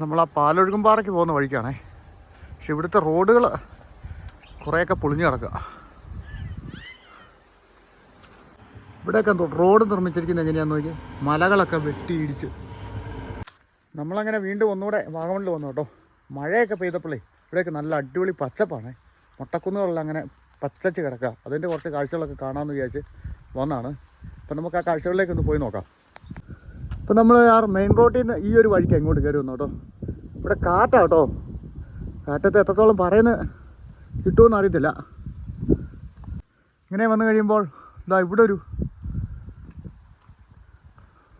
നമ്മൾ ആ പാലൊഴുകും പാറയ്ക്ക് പോകുന്ന വഴിക്കാണേ. പക്ഷെ ഇവിടുത്തെ റോഡുകൾ കുറേയൊക്കെ പൊളിഞ്ഞു കിടക്കുക. ഇവിടെയൊക്കെ റോഡ് നിർമ്മിച്ചിരിക്കുന്നത് എങ്ങനെയാണെന്ന് നോക്കി മലകളൊക്കെ വെട്ടിയിടിച്ച്. നമ്മളങ്ങനെ വീണ്ടും ഒന്നുകൂടെ വാഗമണിൽ വന്നു കേട്ടോ. മഴയൊക്കെ പെയ്തപ്പോഴേ ഇവിടെയൊക്കെ നല്ല അടിപൊളി പച്ചപ്പാണ്. മുട്ടക്കുന്നുകളിൽ അങ്ങനെ പച്ചച്ച് കിടക്കുക. അതിന്റെ കുറച്ച് കാഴ്ചകളൊക്കെ കാണാമെന്ന് വിചാരിച്ച് വന്നാണ്. അപ്പം നമുക്ക് ആ കാഴ്ചകളിലേക്ക് ഒന്ന് പോയി നോക്കാം. ഇപ്പം നമ്മൾ ആ മെയിൻ റോഡിൽ നിന്ന് ഈ ഒരു വഴിക്ക് എങ്ങോട്ട് കയറി വന്നു കേട്ടോ ഇവിടെ കാറ്റാ കേട്ടോ കാറ്റത്ത് എത്രത്തോളം പറയുന്നത് കിട്ടുമെന്ന് അറിയത്തില്ല. ഇങ്ങനെ വന്നു കഴിയുമ്പോൾ ഇതാ ഇവിടെ ഒരു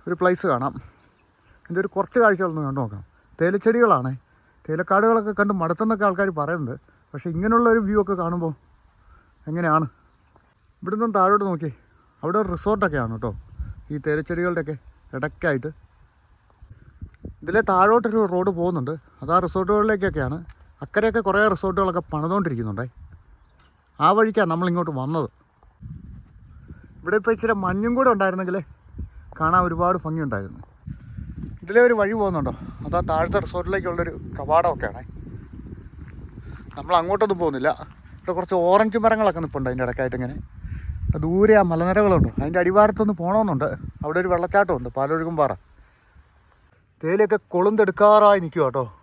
ഒരു പ്ലേസ് കാണാം. ഇതിന്റെ ഒരു കുറച്ച് കാഴ്ചകളൊന്ന് കണ്ടു നോക്കാം തേയിലച്ചെടികളാണേ. തേയിലക്കാടുകളൊക്കെ കണ്ട് മടുത്തെന്നൊക്കെ ആൾക്കാർ പറയുന്നുണ്ട്. പക്ഷേ ഇങ്ങനെയുള്ള ഒരു വ്യൂ ഒക്കെ കാണുമ്പോൾ എങ്ങനെയാണ്? ഇവിടെ നിന്നും താഴോട്ട് നോക്കി അവിടെ ഒരു റിസോർട്ടൊക്കെയാണ് കേട്ടോ. ഈ തേയിലച്ചെടികളുടെയൊക്കെ ഇടയ്ക്കായിട്ട്. ഇതിലെ താഴോട്ടൊരു റോഡ് പോകുന്നുണ്ട്. അത് ആ റിസോർട്ടുകളിലേക്കൊക്കെയാണ്. അക്കരെയൊക്കെ കുറേ റിസോർട്ടുകളൊക്കെ പണിതുകൊണ്ടിരിക്കുന്നുണ്ടേ ആ വഴിക്കാണ് നമ്മളിങ്ങോട്ട് വന്നത്. ഇവിടെ ഇപ്പോൾ ഇച്ചിരി മഞ്ഞും കൂടെ ഉണ്ടായിരുന്നെങ്കിൽ കാണാൻ ഒരുപാട് ഭംഗിയുണ്ടായിരുന്നു. ഇതിലെ ഒരു വഴി പോകുന്നുണ്ടോ? അതാ താഴത്തെ റിസോർട്ടിലേക്കുള്ളൊരു കവാടമൊക്കെയാണേ? നമ്മൾ അങ്ങോട്ടൊന്നും പോകുന്നില്ല. ഇവിടെ കുറച്ച് ഓറഞ്ച് മരങ്ങളൊക്കെ നിൽപ്പുണ്ട് അതിന്റെ ഇടയ്ക്കായിട്ട് ഇങ്ങനെ ദൂരെ ആ മലനിരകളുണ്ട്. അതിന്റെ അടിവാരത്തൊന്ന് പോകണമെന്നുണ്ട് അവിടെ ഒരു വെള്ളച്ചാട്ടമുണ്ട് പാലൊഴുകും പാറ. തേലൊക്കെ കൊളുന്തെടുക്കാറായി നിൽക്കുക കേട്ടോ.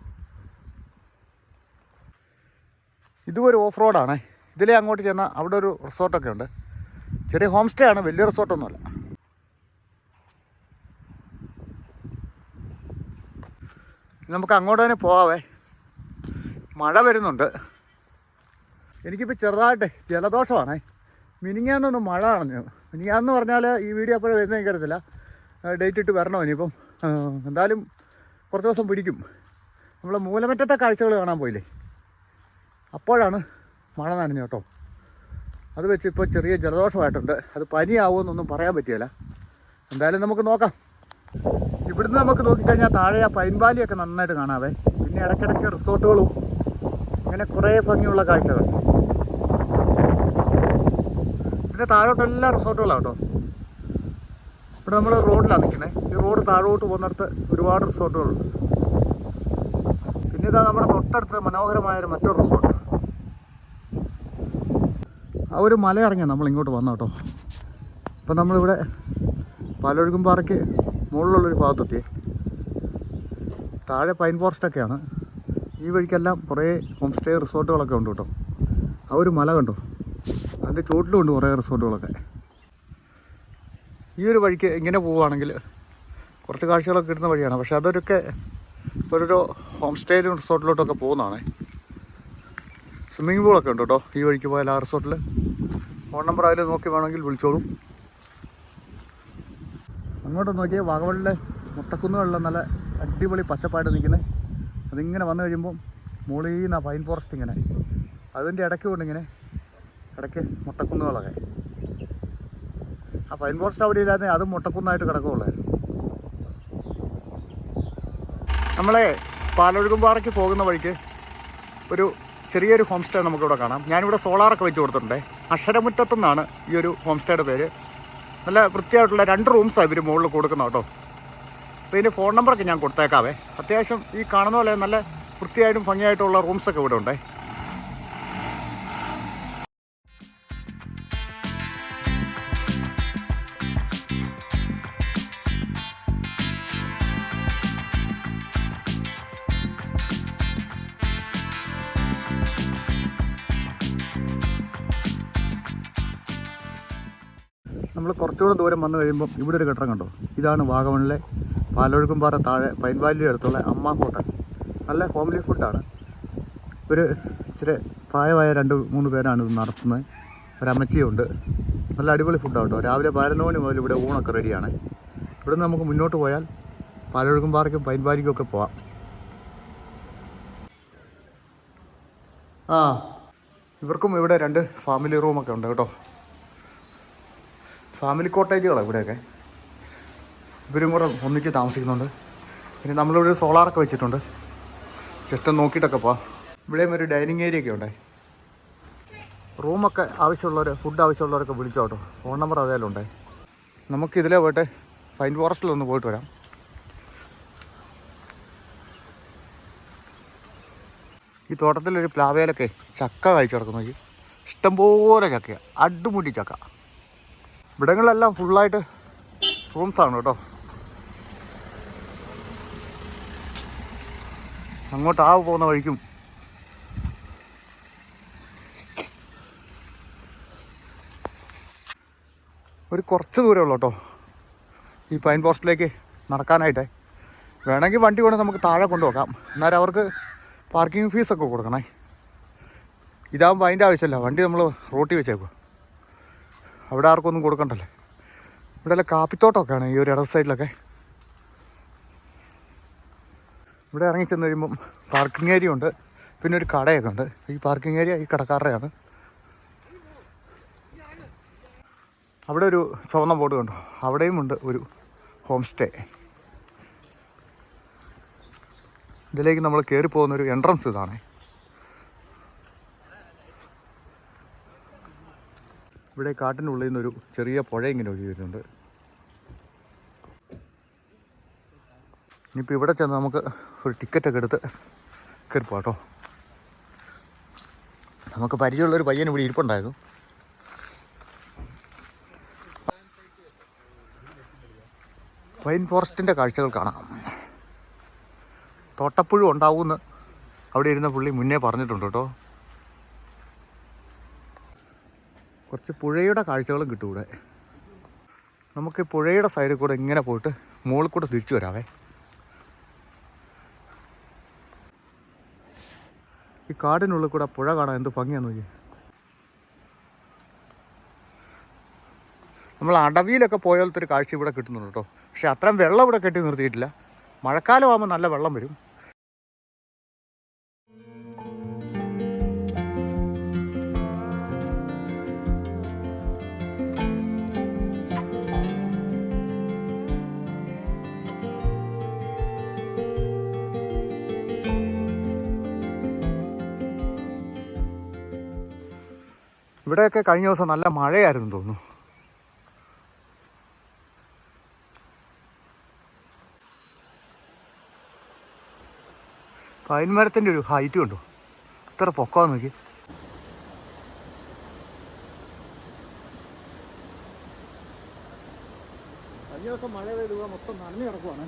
ഇതും ഒരു ഓഫ് റോഡാണ്. ഇതിലേ അങ്ങോട്ട് ചെന്നാൽ അവിടെ ഒരു റിസോർട്ടൊക്കെ ഉണ്ട്. ചെറിയ ഹോം സ്റ്റേ ആണ് വലിയ റിസോർട്ടൊന്നുമല്ല. നമുക്ക് അങ്ങോട്ട് തന്നെ പോവാവേ. മഴ വരുന്നുണ്ട്. എനിക്കിപ്പോൾ ചെറുതായിട്ട് ജലദോഷമാണേ. മിനിങ്ങാന്നൊന്ന് മഴ അണഞ്ഞു മിനിങ്ങാന്ന് പറഞ്ഞാൽ ഈ വീഡിയോ അപ്പോഴും വരുന്നത് എനിക്കറിയത്തില്ല. ഡേറ്റ് ഇട്ട് വരണോ ഇനിയിപ്പം? എന്തായാലും കുറച്ച് ദിവസം പിടിക്കും. നമ്മൾ മൂലമറ്റത്തെ കാഴ്ചകൾ കാണാൻ പോയില്ലേ? അപ്പോഴാണ് മഴ നനഞ്ഞു കേട്ടോ. അത് വെച്ച് ഇപ്പോൾ ചെറിയ ജലദോഷമായിട്ടുണ്ട്. അത് പനിയാവുമെന്നൊന്നും പറയാൻ പറ്റിയല്ല. എന്തായാലും നമുക്ക് നോക്കാം. ഇവിടുന്ന് നമുക്ക് നോക്കിക്കഴിഞ്ഞാൽ താഴെ ആ പൈൻവാലിയൊക്കെ നന്നായിട്ട് കാണാവേ. പിന്നെ ഇടയ്ക്കിടയ്ക്ക് റിസോർട്ടുകളും. അങ്ങനെ കുറേ ഭംഗിയുള്ള കാഴ്ചകൾ. ഇതിന്റെ എല്ലാ റിസോർട്ടുകളാണ് കേട്ടോ. ഇവിടെ നമ്മൾ റോഡിലാണ് നിൽക്കുന്നത് ഈ റോഡ് താഴോട്ട് പോകുന്നിടത്ത് ഒരുപാട് റിസോർട്ടുകളുണ്ട് പിന്നെ ഇതാ നമ്മുടെ തൊട്ടടുത്ത് മനോഹരമായൊരു മറ്റൊരു റിസോർട്ട്. ആ ഒരു മല നമ്മൾ ഇങ്ങോട്ട് വന്ന കേട്ടോ. ഇപ്പം നമ്മളിവിടെ പാലൊഴുകും പാറയ്ക്ക് മുകളിലുള്ളൊരു ഭാഗത്തെത്തിയേ. താഴെ പൈൻ ഫോറസ്റ്റൊക്കെയാണ് ഈ വഴിക്കെല്ലാം കുറേ ഹോം സ്റ്റേ റിസോർട്ടുകളൊക്കെ ഉണ്ട് കേട്ടോ. ആ ഒരു മല കണ്ടോ? അതിന്റെ ചുവട്ടിലുണ്ട് കുറേ റിസോർട്ടുകളൊക്കെ. ഈ ഒരു വഴിക്ക് ഇങ്ങനെ പോവുകയാണെങ്കിൽ കുറച്ച് കാഴ്ചകളൊക്കെ കിട്ടുന്ന വഴിയാണ്. പക്ഷെ അതൊരൊക്കെ ഓരോരോ ഹോം സ്റ്റേയിലും റിസോർട്ടിലോട്ടൊക്കെ പോകുന്നതാണേ. സ്വിമ്മിംഗ് പൂളൊക്കെ ഉണ്ട് കേട്ടോ ഈ വഴിക്ക് പോയാൽ ആ റിസോർട്ടിൽ. ഫോൺ നമ്പർ അതിൽ നോക്കി വേണമെങ്കിൽ വിളിച്ചോളൂ. അങ്ങോട്ട് നോക്കിയാൽ വാഗവളിലെ മുട്ടക്കുന്നുകളിലെ നല്ല അടിപൊളി പച്ചപ്പായിട്ട് നിൽക്കുന്നത് അതിങ്ങനെ വന്നു കഴിയുമ്പം മുകളിൽ നിന്ന് പൈൻ ഫോറസ്റ്റ് ഇങ്ങനെ. അതിന്റെ ഇടയ്ക്ക് കൊണ്ട് ഇങ്ങനെ ഇടയ്ക്ക് മുട്ടക്കുന്നുകളൊക്കെ. ആ പൈൻ ഫോറസ്റ്റ് അവിടെ ഇല്ലാതെ അത് മുട്ടക്കുന്നായിട്ട് കിടക്കുകയുള്ളായിരുന്നു നമ്മളെ പാലൊഴുകുംപാറയ്ക്ക് പോകുന്ന വഴിക്ക് ഒരു ചെറിയൊരു ഹോം സ്റ്റേ നമുക്കിവിടെ കാണാം. ഞാനിവിടെ സോളാറൊക്കെ വെച്ച് കൊടുത്തിട്ടുണ്ട്. അക്ഷരമുറ്റത്തുനിന്നാണ് ഈ ഒരു ഹോം സ്റ്റേയുടെ പേര്. നല്ല വൃത്തിയായിട്ടുള്ള രണ്ട് റൂംസാണ് ഇവർ മുകളിൽ കൊടുക്കുന്നത് കേട്ടോ. അപ്പോൾ ഇതിന്റെ ഫോൺ നമ്പറൊക്കെ ഞാൻ കൊടുത്തേക്കാവേ. അത്യാവശ്യം ഈ കാണുന്ന പോലെ നല്ല വൃത്തിയായിട്ടും ഭംഗിയായിട്ടുള്ള റൂംസൊക്കെ ഇവിടെ ഉണ്ടേ നമ്മൾ കുറച്ചുകൂടെ ദൂരം വന്നു കഴിയുമ്പോൾ ഇവിടെ ഒരു കെട്ടിടം കണ്ടോ? ഇതാണ് വാഗമണിലെ പാലൊഴുക്കുംപാറ താഴെ പൈൻ വാലിയുടെ അടുത്തുള്ള അമ്മ ഹോട്ടൽ. നല്ല ഹോംലി ഫുഡാണ് ഒരു ഇച്ചിരി പ്രായമായ രണ്ട് മൂന്ന് പേരാണ് ഇത് നടത്തുന്നത്. ഒരു അമ്മച്ചിയുണ്ട് നല്ല അടിപൊളി ഫുഡാണ് കേട്ടോ രാവിലെ പതിനൊന്ന് മണി മുതൽ ഇവിടെ ഊണൊക്കെ റെഡിയാണ് ഇവിടുന്ന് നമുക്ക് മുന്നോട്ട് പോയാൽ പാലൊഴുക്കുംപാറയ്ക്കും പൈൻ വാലിക്കും ഒക്കെ പോവാം. ആ ഇവർക്കും ഇവിടെ രണ്ട് ഫാമിലി റൂമൊക്കെ ഉണ്ട് കേട്ടോ. ഫാമിലി കോട്ടേജുകളാണ് ഇവിടെയൊക്കെ. ഇവരും കൂടെ ഒന്നിച്ച് താമസിക്കുന്നുണ്ട്. പിന്നെ നമ്മളിവിടെ സോളാറൊക്കെ വെച്ചിട്ടുണ്ട്. ജസ്റ്റ് നോക്കിയിട്ടൊക്കെ പോവാം. ഇവിടെയും ഒരു ഡൈനിങ് ഏരിയ ഒക്കെ ഉണ്ടേ. റൂമൊക്കെ ആവശ്യമുള്ളവർ ഫുഡ് ആവശ്യമുള്ളവരൊക്കെ വിളിച്ചോ കേട്ടോ. ഫോൺ നമ്പർ അതേലും ഉണ്ടേ. നമുക്ക് ഇതിലേ പോയിട്ട് പൈൻ ഫോറസ്റ്റിലൊന്ന് പോയിട്ട് വരാം. ഈ തോട്ടത്തിലൊരു പ്ലാവേലൊക്കെ ചക്ക കഴിച്ചു കിടക്കുന്നു. ഇഷ്ടംപോലെ ചക്കയാണ് അടിമുടി ചക്ക. ഇവിടങ്ങളിലെല്ലാം ഫുള്ളായിട്ട് റൂംസാണ് കേട്ടോ. അങ്ങോട്ട് ആവ് പോകുന്ന വഴിക്കും. ഒരു കുറച്ച് ദൂരമേ ഉള്ളൂ കേട്ടോ. ഈ പൈൻ പോസ്റ്റിലേക്ക് നടക്കാനായിട്ടേ. വേണമെങ്കിൽ വണ്ടി കൊണ്ട് നമുക്ക് താഴെ കൊണ്ടുപോകാം. എന്നാലും അവർക്ക് പാർക്കിംഗ് ഫീസൊക്കെ കൊടുക്കണേ. ഇതാകുമ്പോൾ അതിന്റെ ആവശ്യമില്ല. വണ്ടി നമ്മൾ റോട്ടി വെച്ചേക്കുക അവിടെ ആർക്കും ഒന്നും കൊടുക്കണ്ടല്ലേ? ഇവിടെ അല്ല കാപ്പിത്തോട്ടമൊക്കെയാണ് ഈ ഒരു ഇട സൈഡിലൊക്കെ ഇവിടെ ഇറങ്ങി ചെന്ന് കഴിയുമ്പം പാർക്കിംഗ് ഏരിയ ഉണ്ട്. പിന്നെ ഒരു കടയൊക്കെ ഉണ്ട്. ഈ പാർക്കിംഗ് ഏരിയ ഈ കടക്കാരുടെയാണ്. അവിടെ ഒരു ചുവന്ന ബോർഡ് കണ്ടോ? അവിടെയും ഉണ്ട് ഒരു ഹോം സ്റ്റേ ഇതിലേക്ക് നമ്മൾ കയറി പോകുന്ന ഒരു എൻട്രൻസ് ഇതാണ്. ഇവിടെ കാട്ടിനുള്ളിൽ നിന്നൊരു ചെറിയ പുഴ ഇങ്ങനെ ഒഴുകി വരുന്നുണ്ട്. ഇനിയിപ്പോൾ ഇവിടെ ചെന്ന് നമുക്ക് ഒരു ടിക്കറ്റ് ഒക്കെ എടുത്ത് കയറി പോട്ടോ നമുക്ക് പരിചയമുള്ളൊരു പയ്യൻ ഇവിടെ ഇരിപ്പുണ്ടായിരുന്നു. പൈൻ ഫോറസ്റ്റിന്റെ കാഴ്ചകൾ കാണാം. തോട്ടപ്പുഴു ഉണ്ടാവുമെന്ന് അവിടെ ഇരുന്ന പുള്ളി മുന്നേ പറഞ്ഞിട്ടുണ്ട് കേട്ടോ. കുറച്ച് പുഴയുടെ കാഴ്ചകളും കിട്ടും ഇവിടെ. നമുക്ക് പുഴയുടെ സൈഡിൽ കൂടെ ഇങ്ങനെ പോയിട്ട് മുകളിൽ കൂടെ തിരിച്ചു വരാവേ. ഈ കാടിനുള്ളിൽ കൂടെ പുഴ കാണാൻ എന്ത് ഭംഗിയാന്ന് നോക്കി നമ്മൾ അടവിയിലൊക്കെ പോയാലത്തെ ഒരു കാഴ്ച ഇവിടെ കിട്ടുന്നുണ്ട് കേട്ടോ. പക്ഷെ അത്രയും വെള്ളം ഇവിടെ കെട്ടി നിർത്തിയിട്ടില്ല. മഴക്കാലമാകുമ്പോൾ നല്ല വെള്ളം വരും. ഇവിടെയൊക്കെ കഴിഞ്ഞ ദിവസം നല്ല മഴയായിരുന്നു തോന്നുന്നു. പൈൻ പൈൻമരത്തിന്റെ ഒരു ഹൈറ്റ് കണ്ടോ? ഇത്ര പൊക്കമാന്ന് നോക്കി. കഴിഞ്ഞ ദിവസം മഴ പെയ്ത് ഇവിടെ മൊത്തം നനഞ്ഞു കിടക്കുവാണ്.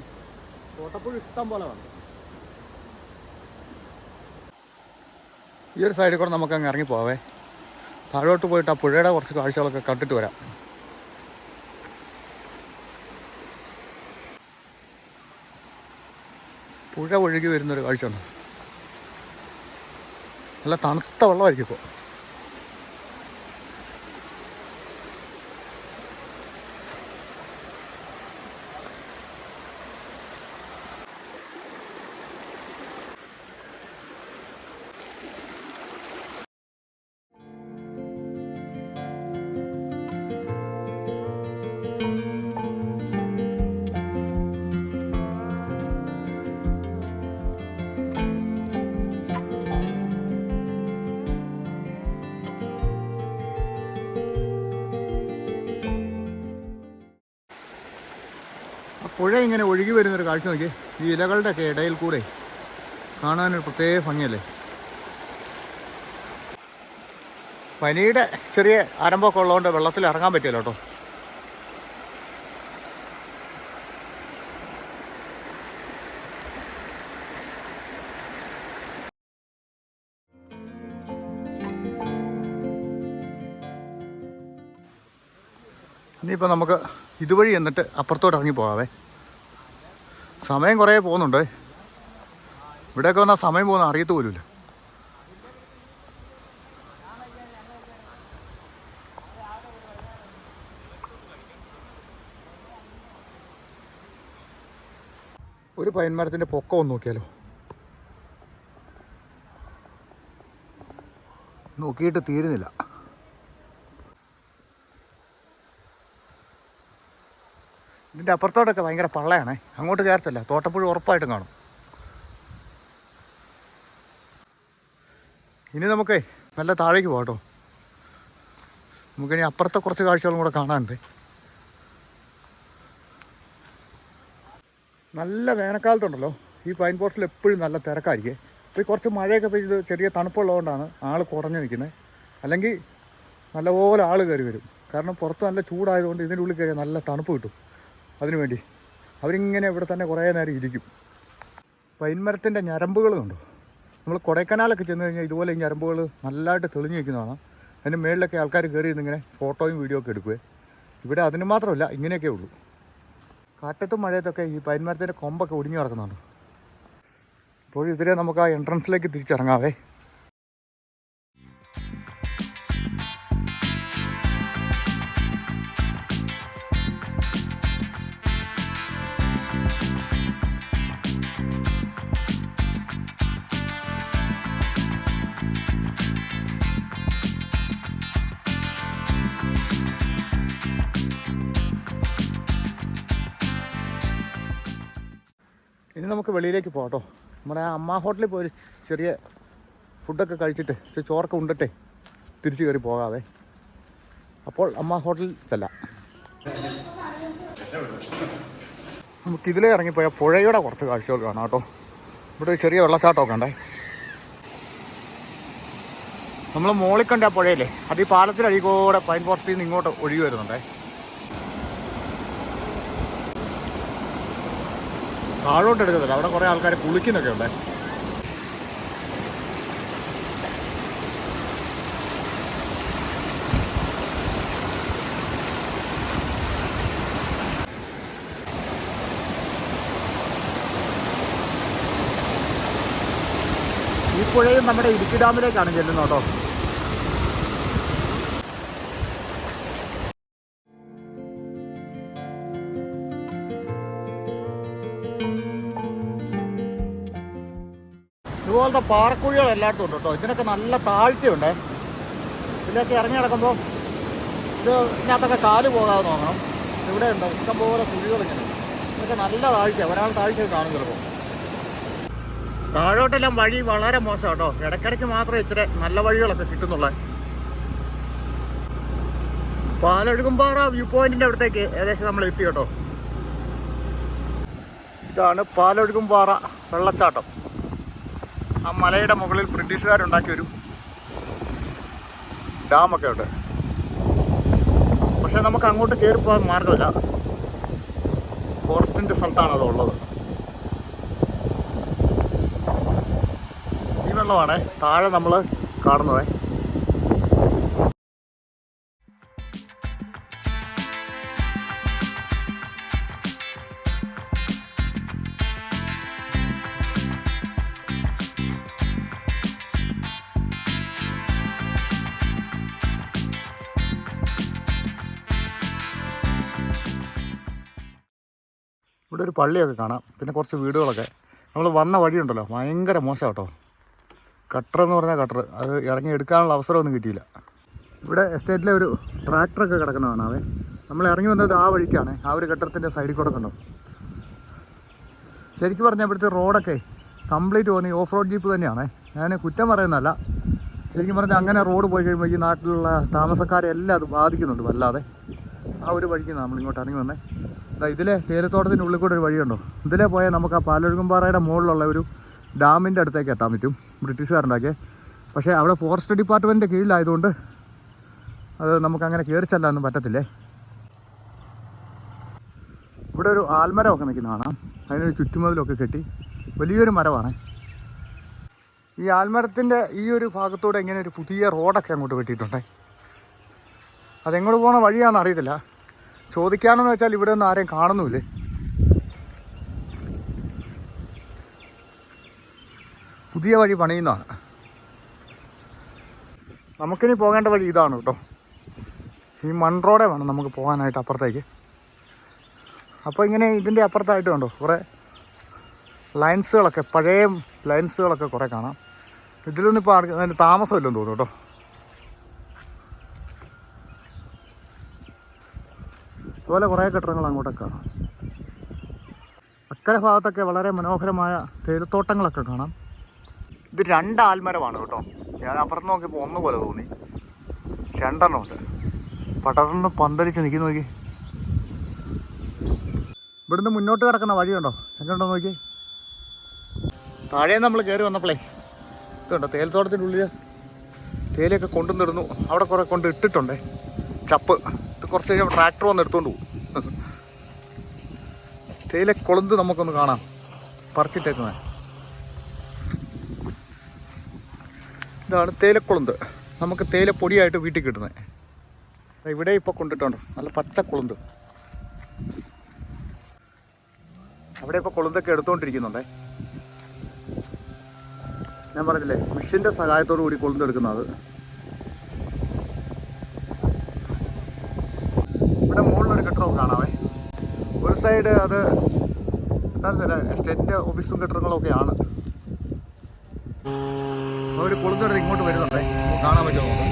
തോട്ടപ്പുഴ ഇഷ്ടം പോലെ വന്നു. ഈ ഒരു സൈഡിൽ കൂടെ നമുക്ക് അങ്ങ് ഇറങ്ങി പോവേ താഴോട്ട് പോയിട്ട് ആ പുഴയുടെ കുറച്ച് കാഴ്ചകളൊക്കെ കണ്ടിട്ട് വരാം. പുഴ ഒഴുകി വരുന്നൊരു കാഴ്ച ഉണ്ട് നല്ല തണുത്ത വെള്ളമായിരിക്കും ഇപ്പോൾ പുഴ ഇങ്ങനെ ഒഴുകി വരുന്നൊരു കാഴ്ച നോക്കി ഈ ഇലകളുടെ ഒക്കെ ഇടയിൽ കൂടെ കാണാനൊരു പ്രത്യേക ഭംഗിയല്ലേ? പനിയുടെ ചെറിയ ആരംഭമൊക്കെ ഉള്ളതുകൊണ്ട് വെള്ളത്തിൽ ഇറങ്ങാൻ പറ്റില്ല കേട്ടോ. ഇനിയിപ്പോൾ നമുക്ക് ഇതുവഴി എന്നിട്ട് അപ്പുറത്തോട്ട് ഇറങ്ങി പോകാവേ. സമയം കുറേ പോകുന്നുണ്ട്. ഇവിടെയൊക്കെ വന്നാൽ സമയം പോകുന്ന അറിയത്ത് പോലുമില്ല. ഒരു പൈൻമരത്തിന്റെ പൊക്കം ഒന്ന് നോക്കിയാലോ? നോക്കിയിട്ട് തീരുന്നില്ല. ഇതിന്റെ അപ്പുറത്തോട്ടൊക്കെ ഭയങ്കര പള്ളയാണേ. അങ്ങോട്ട് കയറത്തില്ല. തോട്ടപ്പുഴ ഉറപ്പായിട്ടും കാണും. ഇനി നമുക്ക് നല്ല താഴേക്ക് പോകട്ടോ നമുക്കിനി അപ്പുറത്തെ കുറച്ച് കാഴ്ചകളും കൂടെ കാണാനുണ്ട്. നല്ല വേനൽക്കാലത്തുണ്ടല്ലോ. ഈ പൈൻ പോസ്റ്റിൽ എപ്പോഴും നല്ല തിരക്കായിരിക്കും. ഇപ്പോൾ കുറച്ച് മഴയൊക്കെ പെയ്ത് ചെറിയ തണുപ്പുള്ളതുകൊണ്ടാണ് ആൾ കുറഞ്ഞു നിൽക്കുന്നത് അല്ലെങ്കിൽ നല്ലപോലെ ആൾ കയറി വരും. കാരണം പുറത്ത് നല്ല ചൂടായതുകൊണ്ട് ഇതിന്റെ ഉള്ളിൽ കയറിയാൽ നല്ല തണുപ്പ് കിട്ടും. അതിനു വേണ്ടി അവരിങ്ങനെ ഇവിടെ തന്നെ കുറേ നേരം ഇരിക്കും. പൈൻമരത്തിന്റെ ഞരമ്പുകൾ കണ്ടു? നമ്മൾ കൊടൈക്കനാലൊക്കെ ചെന്ന് കഴിഞ്ഞാൽ ഇതുപോലെ ഈ ഞരമ്പുകൾ നല്ലതായിട്ട് തെളിഞ്ഞു നിൽക്കുന്നതാണ് അതിന് മേളിലൊക്കെ ആൾക്കാർ കയറി ഇന്നിങ്ങനെ ഫോട്ടോയും വീഡിയോ ഒക്കെ എടുക്കുവേ. ഇവിടെ അതിന് മാത്രമല്ല ഇങ്ങനെയൊക്കെ ഉള്ളൂ. കാറ്റത്തും മഴയത്തൊക്കെ ഈ പൈൻമരത്തിന്റെ കൊമ്പൊക്കെ ഒടിഞ്ഞു കിടക്കുന്നുണ്ട്. അപ്പോൾ ഇതിലെ നമുക്ക് ആ എൻട്രൻസിലേക്ക് തിരിച്ചിറങ്ങാവേ. ഇനി നമുക്ക് വെളിയിലേക്ക് പോകട്ടോ നമ്മുടെ ആ അമ്മ ഹോട്ടലിൽ പോയി ചെറിയ ഫുഡൊക്കെ കഴിച്ചിട്ട് ചോറൊക്കെ ഉണ്ടിട്ടേ തിരിച്ചു കയറി പോകാതെ അപ്പോൾ അമ്മ ഹോട്ടലിൽ ചെല്ലാം. നമുക്ക് ഇതിലേ ഇറങ്ങിപ്പോയാൽ പുഴയുടെ കുറച്ച് കാഴ്ചകൾ കാണാം കേട്ടോ. ഇവിടെ ചെറിയ വെള്ളച്ചാട്ടമൊക്കെ ഉണ്ടേ. നമ്മൾ മോളിൽ കണ്ട ആ പുഴയില്ലേ? അത് ഈ പാലത്തിനടി കൂടെ പൈൻ ഫോറസ്റ്റിൽ നിന്ന് ഇങ്ങോട്ട് ഒഴുകി വരുന്നുണ്ടേ. താഴോട്ട് എടുക്കത്തില്ല അവിടെ കുറേ ആൾക്കാർ കുളിക്കുന്നൊക്കെ ഉണ്ട്. ഈ പുഴയും നമ്മുടെ ഇടുക്കി ഡാമിലേക്കാണ് ചെല്ലുന്നത് കേട്ടോ. ഇതുപോലത്തെ പാറക്കുഴികൾ എല്ലായിടത്തും ഉണ്ട് കേട്ടോ. ഇതിനൊക്കെ നല്ല താഴ്ചയുണ്ടേ. ഇതിലൊക്കെ ഇറങ്ങി നടക്കുമ്പോൾ ഇത് ഇതിനകത്തൊക്കെ കാൽ പോകാതെ നോക്കണം ഇവിടെ ഉണ്ട്. ഇഷ്ടംപോലെ കുഴികൾ ഇങ്ങനെ ഇതൊക്കെ നല്ല താഴ്ച ഒരാൾ താഴ്ച കാണും ചിലപ്പോൾ താഴോട്ടെല്ലാം വഴി വളരെ മോശം കേട്ടോ. ഇടയ്ക്കിടയ്ക്ക് മാത്രമേ ഇച്ചിരി നല്ല വഴികളൊക്കെ കിട്ടുന്നുള്ളൂ. പാലൊഴുകുമ്പാറ വ്യൂ പോയിന്റിന്റെ അവിടത്തേക്ക് ഏകദേശം നമ്മൾ എത്തി കേട്ടോ. ഇതാണ് പാലൊഴുകുംപാറ വെള്ളച്ചാട്ടം. ആ മലയുടെ മുകളിൽ ബ്രിട്ടീഷുകാരുണ്ടാക്കിയ ഒരു ഡാമൊക്കെ ഉണ്ട്. പക്ഷെ നമുക്ക് അങ്ങോട്ട് കയറി പോകാൻ മാർഗമില്ല ഫോറസ്റ്റിന്റെ സ്ഥലത്താണ് അത് ഉള്ളത്. ഈ വെള്ളമാണ് താഴെ നമ്മൾ കാണുന്നതേ. പള്ളിയൊക്കെ കാണാം. പിന്നെ കുറച്ച് വീടുകളൊക്കെ. നമ്മൾ വന്ന വഴിയുണ്ടല്ലോ. ഭയങ്കര മോശം കേട്ടോ. കട്ടർ എന്ന് പറഞ്ഞാൽ കട്ടർ. അത് ഇറങ്ങി എടുക്കാനുള്ള അവസരമൊന്നും കിട്ടിയില്ല. ഇവിടെ എസ്റ്റേറ്റിലെ ഒരു ട്രാക്ടറൊക്കെ കിടക്കുന്നതാണ് അവൻ. നമ്മൾ ഇറങ്ങി വന്നത് ആ വഴിക്കാണ്. ആ ഒരു കെട്ടിടത്തിന്റെ സൈഡിൽ കൂടെ കണ്ടു? ശരിക്കും പറഞ്ഞാൽ ഇവിടുത്തെ റോഡൊക്കെ കംപ്ലീറ്റ് പോകുന്ന ഓഫ് റോഡ് ജീപ്പ് തന്നെയാണ്. ഞാൻ കുറ്റം പറയുന്നതല്ല. ശരിക്കും പറഞ്ഞാൽ അങ്ങനെ റോഡ് പോയി കഴിയുമ്പോൾ ഈ നാട്ടിലുള്ള താമസക്കാരെല്ലാം അത് ബാധിക്കുന്നുണ്ട് വല്ലാതെ. ആ ഒരു വഴിക്ക് നമ്മൾ ഇങ്ങോട്ട് ഇറങ്ങി വന്നേ. ഇതിലെ തേയിലത്തോട്ടത്തിന്റെ ഉള്ളിൽ കൂടെ ഒരു വഴിയുണ്ടോ? ഇതിലെ പോയാൽ നമുക്ക് ആ പാലൊഴുകുംപാറയുടെ മുകളിലുള്ള ഒരു ഡാമിന്റെ അടുത്തേക്ക് എത്താൻ പറ്റും. ബ്രിട്ടീഷുകാരുണ്ടാക്കിയ. പക്ഷേ അവിടെ ഫോറസ്റ്റ് ഡിപ്പാർട്ട്മെന്റിന്റെ കീഴിലായതുകൊണ്ട് അത് നമുക്ക് അങ്ങനെ കയറി ചെല്ലാനൊന്നും പറ്റത്തില്ലേ? ഇവിടെ ഒരു ആൽമരമൊക്കെ നിൽക്കുന്ന കാണാം. അതിനൊരു ചുറ്റുമതിലൊക്കെ കെട്ടി. വലിയൊരു മരമാണ്. ഈ ആൽമരത്തിന്റെ ഈ ഒരു ഭാഗത്തൂടെ ഇങ്ങനെ ഒരു പുതിയ റോഡൊക്കെ അങ്ങോട്ട് വെട്ടിയിട്ടുണ്ടേ. അതെങ്ങോട്ട് പോകുന്ന വഴിയാണെന്ന് അറിയത്തില്ല. ചോദിക്കാനെന്ന് വെച്ചാൽ ഇവിടെ ഒന്നും ആരെയും കാണുന്നുമില്ലേ? പുതിയ വഴി പണിയുന്നതാണ്. നമുക്കിനി പോകേണ്ട വഴി ഇതാണ് കേട്ടോ. ഈ മൺറോഡെ വേണം നമുക്ക് പോകാനായിട്ട് അപ്പുറത്തേക്ക്. അപ്പോൾ ഇങ്ങനെ ഇതിന്റെ അപ്പുറത്തായിട്ട് കണ്ടോ കുറേ ലൈൻസുകളൊക്കെ പഴയ ലൈൻസുകളൊക്കെ കുറേ കാണാം. ഇതിലൊന്നും ഇപ്പോൾ താമസമില്ലെന്ന് തോന്നുന്നു കേട്ടോ. അതുപോലെ കുറേ കെട്ടിടങ്ങൾ അങ്ങോട്ടൊക്കെ കാണാം. അക്കരെ ഭാഗത്തൊക്കെ വളരെ മനോഹരമായ തേയിലത്തോട്ടങ്ങളൊക്കെ കാണാം. ഇത് രണ്ട് ആൽമരമാണ് കേട്ടോ. ഞാൻ അപ്പുറത്ത് നോക്കിയപ്പോൾ ഒന്ന് പോലെ തോന്നി. രണ്ടെണ്ണം ഉണ്ട്. പടർന്ന് പന്തലിച്ച് നിൽക്കുന്നു നോക്കി. ഇവിടുന്ന് മുന്നോട്ട് കിടക്കുന്ന വഴിയുണ്ടോ? എങ്ങനെയുണ്ടോ നോക്കി. താഴെ നമ്മൾ കയറി വന്നപ്പോളേ ഇതുണ്ടോ തേയിലത്തോട്ടത്തിന്റെ ഉള്ളിൽ തേയിലയൊക്കെ കൊണ്ടുവന്നിടുന്നു. അവിടെ കുറേ കൊണ്ട് ഇട്ടിട്ടുണ്ടേ. ചപ്പ്. കുറച്ച് കഴിഞ്ഞാൽ ട്രാക്ടർ വന്ന് എടുത്തുകൊണ്ട് പോകും. തേയില കൊളുന്ത് നമുക്കൊന്ന് കാണാം. പറിച്ചിട്ടേക്കുന്നത് ഇതാണ് തേയിലക്കൊളുന്ത് നമുക്ക് തേയില പൊടിയായിട്ട് വീട്ടിൽ കിട്ടുന്നത് ഇവിടെ ഇപ്പോൾ കൊണ്ടിട്ടുണ്ട്. നല്ല പച്ച കൊളുന്ത്. അവിടെ ഇപ്പോൾ കൊളുന്തൊക്കെ എടുത്തുകൊണ്ടിരിക്കുന്നുണ്ടേ ഞാൻ പറഞ്ഞില്ലേ മെഷീന്റെ സഹായത്തോടു കൂടി കൊളുന്ത് കെട്ടിടവും കാണാവേ ഒരു സൈഡ് അത് എന്താണെന്നില്ല എസ്റ്റേറ്റിന്റെ ഓഫീസും കെട്ടിടങ്ങളും ഒക്കെയാണ്. ഒരു കൊളുന്തെടുത്ത് ഇങ്ങോട്ട് വരുന്നുണ്ടേ. കാണാൻ പറ്റുമോ?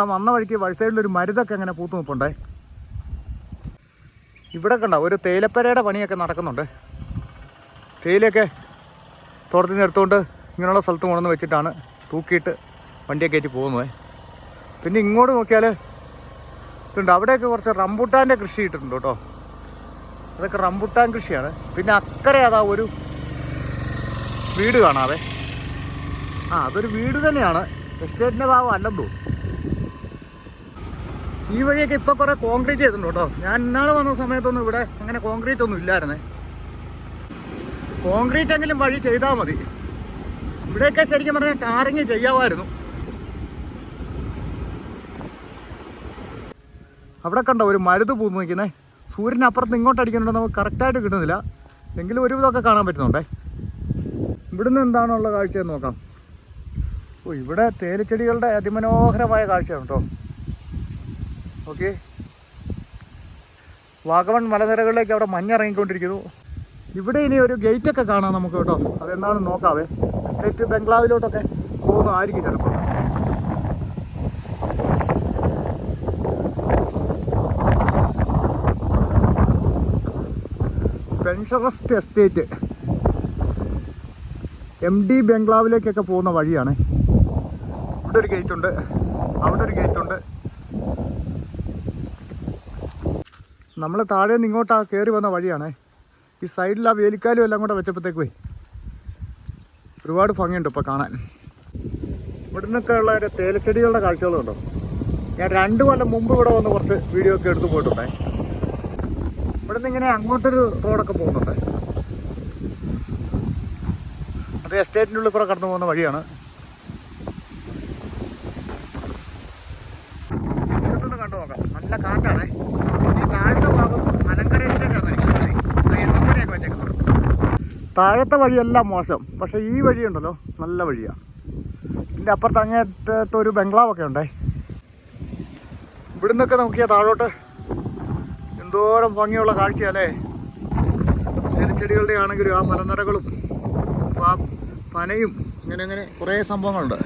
ആ വന്ന വഴിക്ക് വഴി സൈഡിലൊരു മരുതൊക്കെ അങ്ങനെ പൂത്തു നിൽപ്പുണ്ടേ. ഇവിടെ കണ്ട ഒരു തേയിലപ്പരയുടെ പണിയൊക്കെ നടക്കുന്നുണ്ട്. തേയിലയൊക്കെ തോട്ടത്തിൽ നിന്ന് എടുത്തുകൊണ്ട് ഇങ്ങനെയുള്ള സ്ഥലത്ത് കൊണ്ടുവന്ന് വെച്ചിട്ടാണ് തൂക്കിയിട്ട് വണ്ടിയൊക്കെ കയറ്റി പോകുന്നത്. പിന്നെ ഇങ്ങോട്ട് നോക്കിയാൽ ഇതുണ്ട് അവിടെയൊക്കെ കുറച്ച് റംബുട്ടാന്റെ കൃഷി ഇട്ടിട്ടുണ്ട് കേട്ടോ. അതൊക്കെ റംബുട്ടാൻ കൃഷിയാണ്. പിന്നെ അക്കരെ അതാ ഒരു വീട് കാണാവേ. ആ അതൊരു വീട് തന്നെയാണ്. എസ്റ്റേറ്റിന്റെ ഭാഗം അല്ലെന്ന് തോന്നുന്നു. ഈ വഴിയൊക്കെ ഇപ്പോൾ കുറേ കോൺക്രീറ്റ് ചെയ്തിട്ടുണ്ട് കേട്ടോ. ഞാൻ ഇന്നാൾ വന്ന സമയത്തൊന്നും ഇവിടെ അങ്ങനെ കോൺക്രീറ്റ് ഒന്നും ഇല്ലായിരുന്നേ. കോൺക്രീറ്റ് എങ്കിലും വഴി ചെയ്താൽ മതി. ഇവിടെയൊക്കെ ശരിക്കും പറഞ്ഞാൽ ടാറിങ് ചെയ്യാമായിരുന്നു. അവിടെ കണ്ടോ ഒരു മരുത് പൂന്ന് നിൽക്കുന്നേ. സൂര്യനപ്പുറത്ത് ഇങ്ങോട്ട് അടിക്കുന്നുണ്ടോ നമുക്ക് കറക്റ്റായിട്ട് കിട്ടുന്നില്ല. എങ്കിലും ഒരു ഇതൊക്കെ കാണാൻ പറ്റുന്നുണ്ടേ. ഇവിടുന്ന് എന്താണുള്ള കാഴ്ചയെന്ന് നോക്കാം. ഓ ഇവിടെ തേലിച്ചെടികളുടെ അതിമനോഹരമായ കാഴ്ചയാണ് കേട്ടോ. ഓക്കെ. വാഗമൺ മലനിരകളിലേക്ക് അവിടെ മഞ്ഞിറങ്ങിക്കൊണ്ടിരിക്കുന്നു ഇവിടെ ഇനി ഒരു ഗേറ്റ് ഒക്കെ കാണാം നമുക്ക് കേട്ടോ. അതെന്താണെന്ന് നോക്കാവേ. സ്റ്റേറ്റ് ബംഗ്ലാവിലോട്ടൊക്കെ പോകുന്നതായിരിക്കും ചിലപ്പോൾ. പെൻഷറസ്റ്റ് എസ്റ്റേറ്റ് എം ഡി ബംഗ്ലാവിലേക്കൊക്കെ പോകുന്ന വഴിയാണ്. ഇവിടെ ഒരു ഗേറ്റ് ഉണ്ട്. അവിടെ ഒരു ഗേറ്റ് ഉണ്ട് നമ്മൾ താഴെ നിന്ന് ഇങ്ങോട്ടാ കയറി വന്ന വഴിയാണേ. ഈ സൈഡിൽ ആ വേലിക്കാലും എല്ലാം കൂടെ പോയി. ഒരുപാട് ഭംഗിയുണ്ട് ഇപ്പോൾ കാണാൻ. ഇവിടെ നിന്നൊക്കെ ഉള്ള ഒരു തേലച്ചെടികളുടെ കാഴ്ചകളുണ്ടോ? ഞാൻ രണ്ട് കൊല്ലം മുമ്പ് ഇവിടെ വന്ന് കുറച്ച് വീഡിയോ ഒക്കെ എടുത്തു പോയിട്ടുണ്ടേ. ഇവിടെ നിന്ന് ഇങ്ങനെ അങ്ങോട്ടൊരു റോഡൊക്കെ പോകുന്നുണ്ട്. അത് എസ്റ്റേറ്റിന്റെ ഉള്ളിൽ കൂടെ കടന്നു പോകുന്ന വഴിയാണ് ഇതൊന്ന് കണ്ടു നോക്കാം നല്ല കാറ്റാണേ ഈ താഴത്തെ ഭാഗം മലങ്കര എസ്റ്റേറ്റ് ആണ് എനിക്ക് തോന്നുന്നത്. ആ എണ്ണപ്പനയൊക്കെ വെച്ചേക്കുന്നത് താഴത്തെ വഴിയെല്ലാം മോശം. പക്ഷേ ഈ വഴിയുണ്ടല്ലോ നല്ല വഴിയാണ് ഇതിന്റെ അപ്പുറത്ത് അങ്ങേറ്റത്ത് ഒരു ബംഗ്ലാവൊക്കെ ഉണ്ടേ. ഇവിടുന്നൊക്കെ നോക്കിയാൽ താഴോട്ട് എന്തോരം ഭംഗിയുള്ള കാഴ്ചയല്ലേ. ചെടികളുടെ ആണെങ്കിലും ആ മലനിരകളും ആ പനയും ഇങ്ങനെ അങ്ങനെ കുറേ സംഭവങ്ങളുണ്ട്.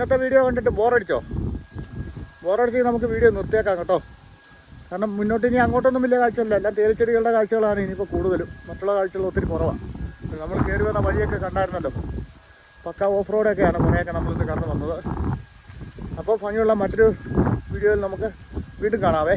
ഇന്നത്തെ വീഡിയോ കണ്ടിട്ട് ബോറടിച്ചോ? ബോറടിച്ച് നമുക്ക് വീഡിയോ നിർത്തിയേക്കാം കേട്ടോ. കാരണം മുന്നോട്ട് ഇനി അങ്ങോട്ടൊന്നും വലിയ കാഴ്ചയല്ല എല്ലാം തേയിലച്ചെടികളുടെ കാഴ്ചകളാണ് ഇനിയിപ്പോൾ കൂടുതലും. മറ്റുള്ള കാഴ്ചകൾ ഒത്തിരി കുറവാണ് നമ്മൾ കയറി വന്ന വഴിയൊക്കെ കണ്ടായിരുന്നല്ലോ. പക്ക ഓഫ് റോഡൊക്കെയാണ് കുറേയൊക്കെ നമ്മളിന്ന് കടന്നു വന്നത്. അപ്പോൾ ഭംഗിയുള്ള മറ്റൊരു വീഡിയോയിൽ നമുക്ക് വീണ്ടും കാണാവേ.